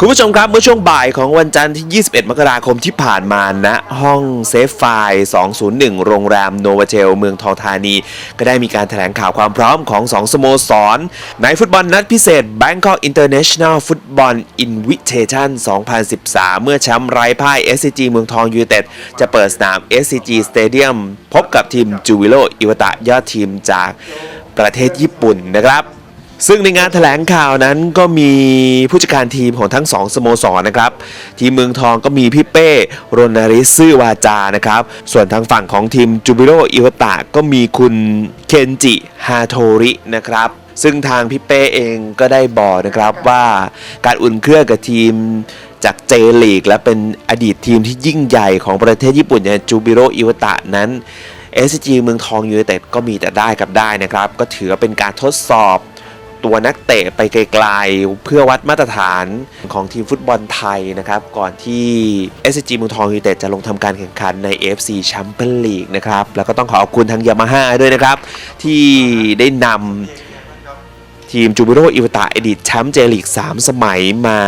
คุณผู้ชมครับเมื่อช่วงบ่ายของวันจันทร์ที่ 21 มกราคมที่ผ่านมาณห้องเซฟไฟล์201 โรงแรมโนวาเทลเมืองทองธานี ก็ได้มีการแถลงข่าวความพร้อมของ 2 สโมสร ในฟุตบอลนัดพิเศษ Bangkok International Football Invitation 2013 เมื่อแชมป์ไร้พ่าย SCG เมืองทองยูเต็ด จะเปิดสนาม SCG Stadium พบกับทีมจูวิโลอิวตะยอดทีมจากประเทศญี่ปุ่นนะครับ ซึ่งในงานแถลงข่าวนั้นก็มีผู้จัดการทีมของทั้งสองสโมสรนะครับ ทีมเมืองทองก็มีพี่เป้รนาริซื่อวาจานะครับ ส่วนทางฝั่งของทีมจูบิโรอิวตะก็มีคุณเคนจิฮาโทรินะครับซึ่งทางพี่เป้เองก็ได้บอกนะครับว่าการอุ่นเครื่องกับทีมจากเจลีก และเป็นอดีตทีมที่ยิ่งใหญ่ของประเทศญี่ปุ่นอย่างจูบิโรอิวตะนั้น SG เมืองทองยูไนเต็ดก็มีแต่ได้กับได้นะครับ ก็ถือว่าเป็นการทดสอบ ตัวนักเตะไปไกลๆ เพื่อวัดมาตรฐานของทีมฟุตบอลไทยนะครับ ก่อนที่ SG มืองทองยูเต็ดจะลงทำการแข่งขันใน AFC Champions League นะครับ แล้วก็ต้องขอขอบคุณทางยามาฮ่าด้วยนะครับ ที่ได้นำทีมจูบิโรอิวตาอดีตแชมป์เจลีก 3 สมัยมา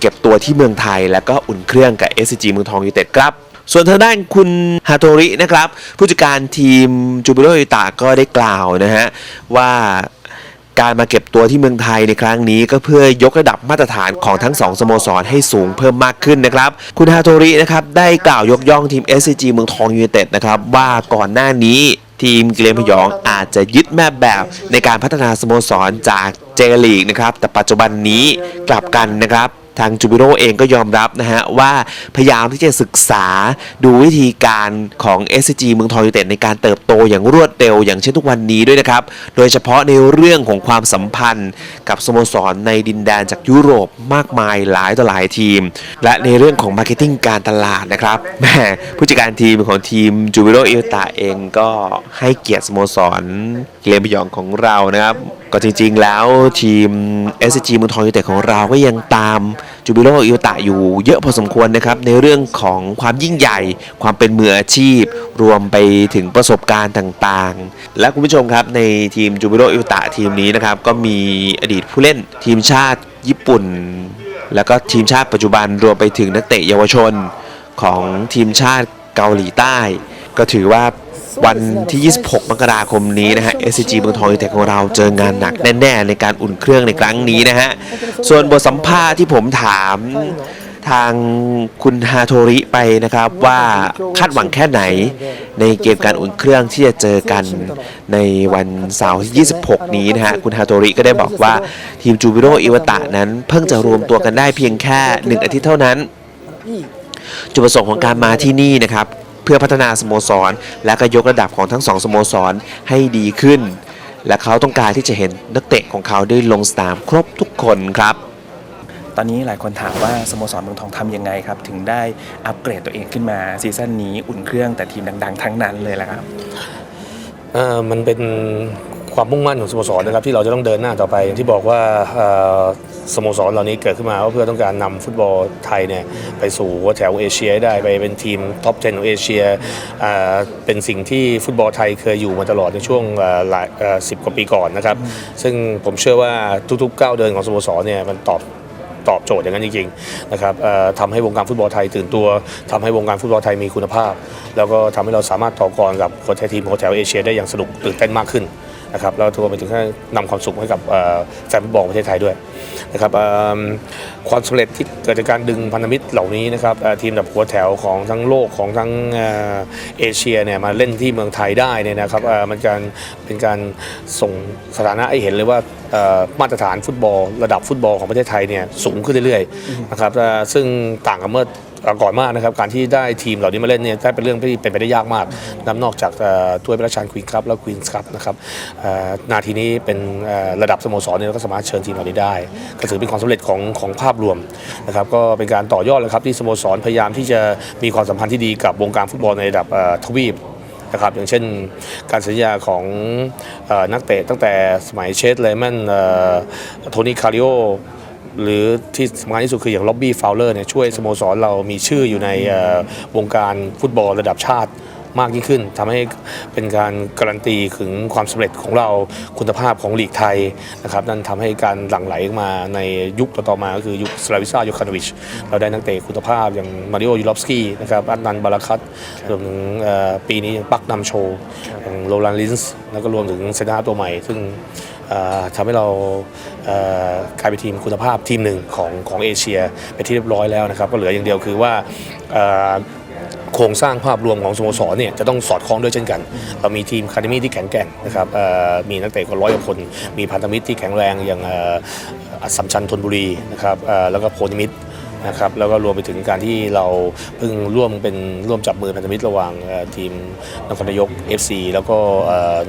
เก็บตัวที่เมืองไทย แล้วก็อุ่นเครื่องกับ SG มืองทองยูเต็ดครับส่วนทางด้านคุณฮาโตรินะครับ ผู้จัดการทีมจูบิโรอิวตาก็ได้กล่าวนะฮะ ว่า การมาเก็บตัวที่เมืองไทยในครั้งนี้ก็เพื่อยกระดับมาตรฐานของทั้งสองสโมสรให้สูงเพิ่มมากขึ้นนะครับ คุณฮาโตรินะครับได้กล่าวยกย่องทีม SCG เมืองทองยูไนเต็ดนะครับว่าก่อนหน้านี้ทีมกิเลนพยองอาจจะยึดแม่แบบในการพัฒนาสโมสรจากเจลีกนะครับแต่ปัจจุบันนี้กลับกันนะครับ ทางจูบิโรเองก็ยอมรับนะฮะว่าพยายามที่จะศึกษาดูวิธีการของ SCG เมืองทองยูเต็ดในการเติบโตอย่างรวดเร็ว อย่างเช่นทุกวันนี้ด้วยนะครับ โดยเฉพาะในเรื่องของความสัมพันธ์กับสโมสรในดินแดนจากยุโรปมากมายหลายต่อหลายทีม และในเรื่องของมาร์เก็ตติ้งการตลาดนะครับแม่ผู้จัดการทีมของทีมจูบิโรอิลตาเองก็ให้เกียรติสโมสรเกมพยองของเรานะครับ ก็จริงๆแล้วทีม SCG เมืองทองยูเต็ดของเราก็ยังตามจูบิโรอิลตะอยู่เยอะพอสมควรนะครับในเรื่องของความยิ่งใหญ่ ความเป็นมืออาชีพ รวมไปถึงประสบการณ์ต่างๆ และคุณผู้ชมครับในทีมจูบิโรอิลตะทีมนี้นะครับก็มีอดีตผู้เล่นทีมชาติญี่ปุ่น แล้วก็ทีมชาติปัจจุบันรวมไปถึงนักเตะเยาวชนของทีมชาติเกาหลีใต้ ก็ถือว่า วันที่ 26 มกราคมนี้นะฮะ SCG เมืองทองยูเต็ดของเราเจองานหนักแน่ ๆ ในการอุ่นเครื่องในครั้งนี้นะฮะ ส่วนบทสัมภาษณ์ที่ผมถามทางคุณฮาโทริไปนะครับว่าคาดหวังแค่ไหนในเกมการอุ่นเครื่องที่จะเจอกันในวันเสาร์ที่ 26 นี้นะฮะคุณฮาโทริก็ได้บอกว่าทีมจูบิโรอิวตะนั้น เพิ่งจะรวมตัวกันได้เพียงแค่ 1 อาทิตย์เท่านั้น จุดประสงค์ของการมาที่นี่นะครับ เพื่อพัฒนาสโมสร และก็ยกระดับของทั้งสองสโมสรให้ดีขึ้น และเขาต้องการที่จะเห็นนักเตะของเขาได้ลงสนามครบทุกคนครับตอนนี้หลายคนถามว่าสโมสรเมืองทองทำยังไงครับ ถึงได้อัปเกรดตัวเองขึ้นมาซีซั่นนี้อุ่นเครื่องแต่ทีมดัง ๆ ทั้งนั้นเลยแหละครับเอ่อมันเป็น ความมุ่งมั่นของสโมสรนะครับที่เราจะต้องเดินหน้าต่อไปอย่างที่บอกว่าสโมสรเหล่านี้เกิดขึ้นมาเพื่อต้องการนำฟุตบอลไทยเนี่ยไปสู่หัวแถวเอเชียได้ไปเป็นทีมท็อป 10 ของเอเชียเป็นสิ่งที่ฟุตบอลไทยเคยอยู่มาตลอดในช่วงหลายสิบกว่าปีก่อนนะครับซึ่งผมเชื่อว่าทุกๆก้าวเดินของสโมสรเนี่ยมันตอบตอบโจทย์อย่างนั้นจริงๆนะครับทำให้วงการฟุตบอลไทยตื่นตัวทำให้วงการฟุตบอลไทยมีคุณภาพ แล้วก็ทำให้เราสามารถต่อกรกับคนไทยทีมของแถวเอเชียได้อย่างสนุกตื่นเต้นมากขึ้น นะครับแล้วรวมไปถึงให้นำความสุขให้กับแฟนฟุตบอลประเทศไทยด้วยนะครับความสำเร็จที่เกิดจากการดึงพันธมิตรเหล่านี้นะครับทีมแบบหัวแถวของทั้งโลกของทั้งเอเชียเนี่ยมาเล่นที่เมืองไทยได้เนี่ยนะครับมันการเป็นการส่งสถานะให้เห็นเลยว่ามาตรฐานฟุตบอล ระดับฟุตบอลของประเทศไทยเนี่ยสูงขึ้นเรื่อยๆนะครับเอ่อซึ่งต่างกับเมื่อก่อนมากนะครับการที่ได้ทีมเหล่านี้มาเล่นเนี่ยได้เป็นเรื่องที่เป็นไปได้ยากมากนับนอกจากเอ่อถ้วยพระราชทานควีนคัพและควีนส์คัพนะครับเอ่อนาทีนี้เป็นเอ่อระดับสโมสรเนี่ยเราก็สามารถเชิญทีมเหล่านี้ได้ ก็ถือเป็นความสำเร็จของของภาพรวมนะครับก็เป็นการต่อยอดเลยครับที่สโมสรพยายามที่จะมีความสัมพันธ์ที่ดีกับวงการฟุตบอลในระดับเอ่อทวีป นะครับอย่างเช่นการสัญญาของออนักเตะตั้งแต่สมัยเชสเลมนโทนี่คาริโอหรือที่สำคัญที่สุดคืออย่างล็อบบี้ฟาวเลอร์เนี่ยช่วยสโมสรเรามีชื่ออยู่ในวงการฟุตบอลระดับชาติ มากยิ่งขึ้นทำให้เป็นการการันตีถึงความสำเร็จของเราคุณภาพของลีกไทยนะครับนั่นทำให้การหลั่งไหลมาในยุคต่อๆมาก็คือยุคสลาวิซาโยคานวิช เราได้นักเตะคุณภาพอย่างมาริโอยูรอฟสกี้นะครับอันนันต์บาราคัตรวมถึงเอ่อปีนี้ยังปักนำโชว์อย่างโรลันลินส์แล้วก็รวมถึงเซนตาตัวใหม่ ซึ่งเอ่อทำให้เราเอ่อกลายเป็นทีมคุณภาพทีมหนึ่งของของเอเชียเป็นที่เรียบร้อยแล้วนะครับ ก็เหลืออย่างเดียวคือว่าเอ่อ โครงสร้างภาพรวมของสโมสรเนี่ยจะต้องสอดคล้องด้วยเช่นกัน เรามีทีมคาเดมี่ที่แข็งแกร่งนะครับมีนักเตะกว่าร้อยกว่าคน มีพันธมิตรที่แข็งแรงอย่างเอ่ออัสสัมชัญธนบุรีนะครับแล้วก็โพนิมิตรนะครับแล้วก็รวมไปถึงการที่เราเพิ่งร่วมเป็นร่วมจับมือพันธมิตรระหว่างทีมนครนายก FC แล้วก็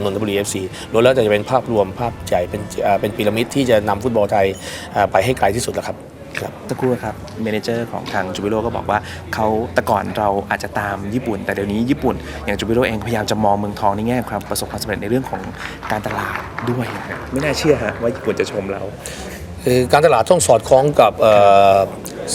นนทบุรี FC ล้วนแล้วจะเป็นภาพรวมภาพใหญ่เป็นเป็นพีระมิดที่จะนำฟุตบอลไทยไปให้ไกลที่สุดแล้วครับ ครับสักครู่ครับเมนเจอร์ของทางจูบิโร่ก็บอกว่าเขาแต่ก่อนเราอาจจะตามญี่ปุ่น แต่เดี๋ยวนี้ญี่ปุ่น อย่างจูบิโร่เองพยายามจะมองเมืองทองในแง่ความประสบความสำเร็จในเรื่องของการตลาดด้วยไม่น่าเชื่อฮะว่าญี่ปุ่นจะชมเรา คือการตลาดต้องสอดคล้องกับ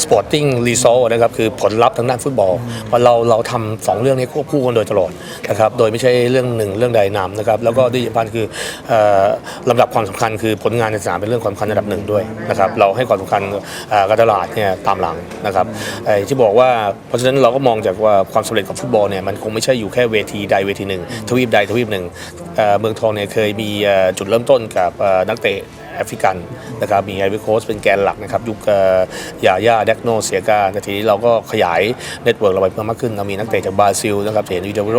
สปอร์ติ้งรีซอลนะครับคือผลลัพธ์ทางด้านฟุตบอลเพราะเราเราทำสองเรื่องนี้ควบคู่กันโดยตลอดนะครับโดยไม่ใช่เรื่องหนึ่งเรื่องใดนำนะครับแล้วก็ที่สำคัญคืออลำดับความสำคัญคือผลงานในสนามเป็นเรื่องความสำคัญระดับหนึ่งด้วยนะครับเราให้ความสำคัญการตลาดเนี่ยตามหลังนะครับที่บอกว่าเพราะฉะนั้นเราก็มองจากว่าความสำเร็จของฟุตบอลเนี่ยมันคงไม่ใช่อยู่แค่เวทีใดเวทีหนึ่งทวีปใดทวีปหนึ่งเมืองทองเนี่ยเคยมีจุดเริ่มต้นกับนักเตะ แอฟริกันนะครับมีไอวิโคสเป็นแกนหลักนะครับยุคยาย่าเดกโนเซียกาแต่ทีนี้เราก็ขยายเน็ตเวิร์กเราไปเพิ่มมากขึ้นเรามีนักเตะจากบราซิลนะครับเห็นวิดโร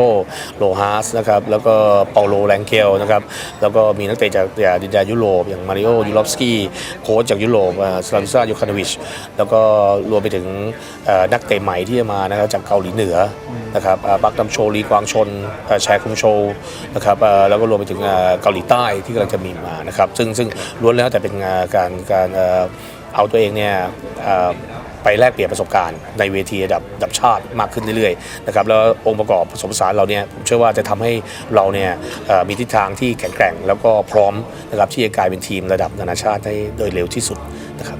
โลฮาสนะครับแล้วก็เปาโลแรงเคลนะครับแล้วก็มีนักเตะจากจาดินแดนยุโรป อย่างมาริโอยูรอฟสกี้โค้ชจากยุโรปสลาวิซายูคานวิชแล้วก็รวมไปถึงนักเตะใหม่ที่จะมานะครับจากเกาหลีเหนือ นะครับอ่าบักดัมโชลีกวางชนแชร์คุมโชนะครับแล้วก็รวมไปถึงเกาหลีใต้ที่กำลังจะมีมานะครับซึ่งซึ่งล้วนแล้วแต่เป็นงานการการเอาตัวเองเนี่ยไปแลกเปลี่ยนประสบการณ์ในเวทีระดับดับชาติมากขึ้นเรื่อยๆนะครับแล้วองค์ประกอบผสมผสานเราเนี่ยผมเชื่อว่าจะทำให้เราเนี่ยมีทิศทางที่แข็งแกร่ง แล้วก็พร้อมนะครับที่จะกลายเป็นทีมระดับนานาชาติได้โดยเร็วที่สุดนะครับ